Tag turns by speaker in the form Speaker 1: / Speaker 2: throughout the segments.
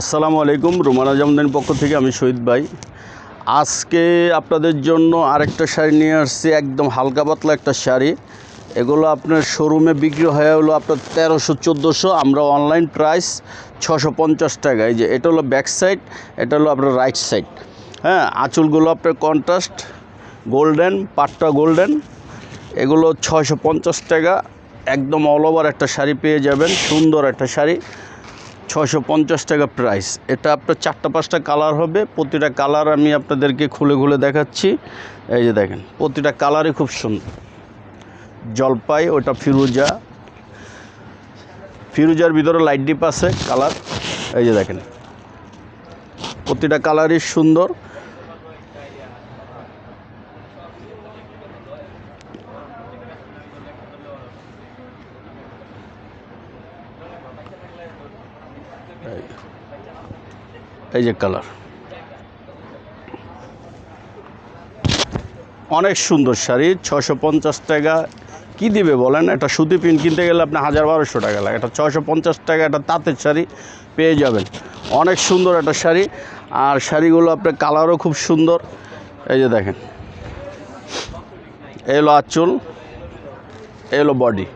Speaker 1: আসসালামু আলাইকুম, রুমানা জামদানির পক্ষ থেকে আমি শহীদ ভাই। আজকে আপনাদের জন্য আরেকটা শাড়ি নিয়ে আসছি, একদম হালকা পাতলা একটা শাড়ি। এগুলো আপনার শোরুমে বিক্রি হয়ে হলো আপনার তেরোশো, চোদ্দোশো। আমরা অনলাইন প্রাইস ছশো পঞ্চাশ টাকা। এই যে, এটা হলো ব্যাক সাইড, এটা হলো আপনার রাইট সাইড। হ্যাঁ আঁচলগুলো আপনার কন্ট্রাস্ট, গোল্ডেন, পাটটা গোল্ডেন। এগুলো ছয়শো পঞ্চাশ টাকা। একদম অল ওভার একটা শাড়ি পেয়ে যাবেন, সুন্দর একটা শাড়ি। ছয়শো পঞ্চাশ টাকা প্রাইস এটা আপনার চারটা পাঁচটা কালার হবে, প্রতিটা কালার আমি আপনাদেরকে খুলে খুলে দেখাচ্ছি। এই যে দেখেন, প্রতিটা কালারই খুব সুন্দর। জলপাই, ওটা ফিরুজা। ফিরুজার ভিতরে লাইট ডিপ আছে কালার এই যে দেখেন, প্রতিটা কালারই সুন্দর। এই যে কালার অনেক সুন্দর শাড়ি ছশো পঞ্চাশ টাকা। কী দিবে বলেন? একটা সুতি পিন কিনতে গেলে আপনি হাজার বারোশো টাকা লাগে। এটা ছশো পঞ্চাশ টাকা একটা তাঁতের শাড়ি পেয়ে যাবেন। অনেক সুন্দর একটা শাড়ি। আর শাড়িগুলো আপনার কালারও খুব সুন্দর। এই যে দেখেন। এই হলো আঁচল। এই হলো বডি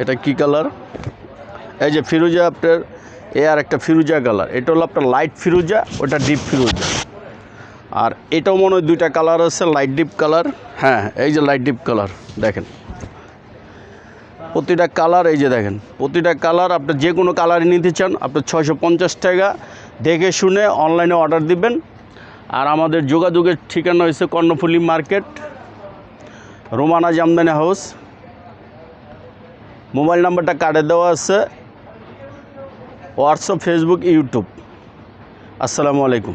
Speaker 1: এটা কি কালার? এই যে ফিরোজা আপনার, এ আর একটা ফিরুজা কালার। এটা হলো আপনার লাইট ফিরুজা, ওটা ডিপ ফিরোজা। আর এটাও মনে হয় দুইটা কালার আছে লাইট ডিপ কালার। হ্যাঁ এই যে লাইট ডিপ কালার, দেখেন। প্রতিটা কালার, এই যে দেখেন, প্রতিটা কালার আপনি যে কোনো কালারই নিতে চান আপনার ছয়শো পঞ্চাশ টাকা দেখে শুনে অনলাইনে অর্ডার দিবেন। আর আমাদের যোগাযোগের ঠিকানা হয়েছে Karnaphuli market, Romana Jamdani house. Mobile নাম্বারটা কার্ডে দেওয়া আছে। হোয়াটসঅ্যাপ ফেসবুক ইউটিউব আসসালামু আলাইকুম।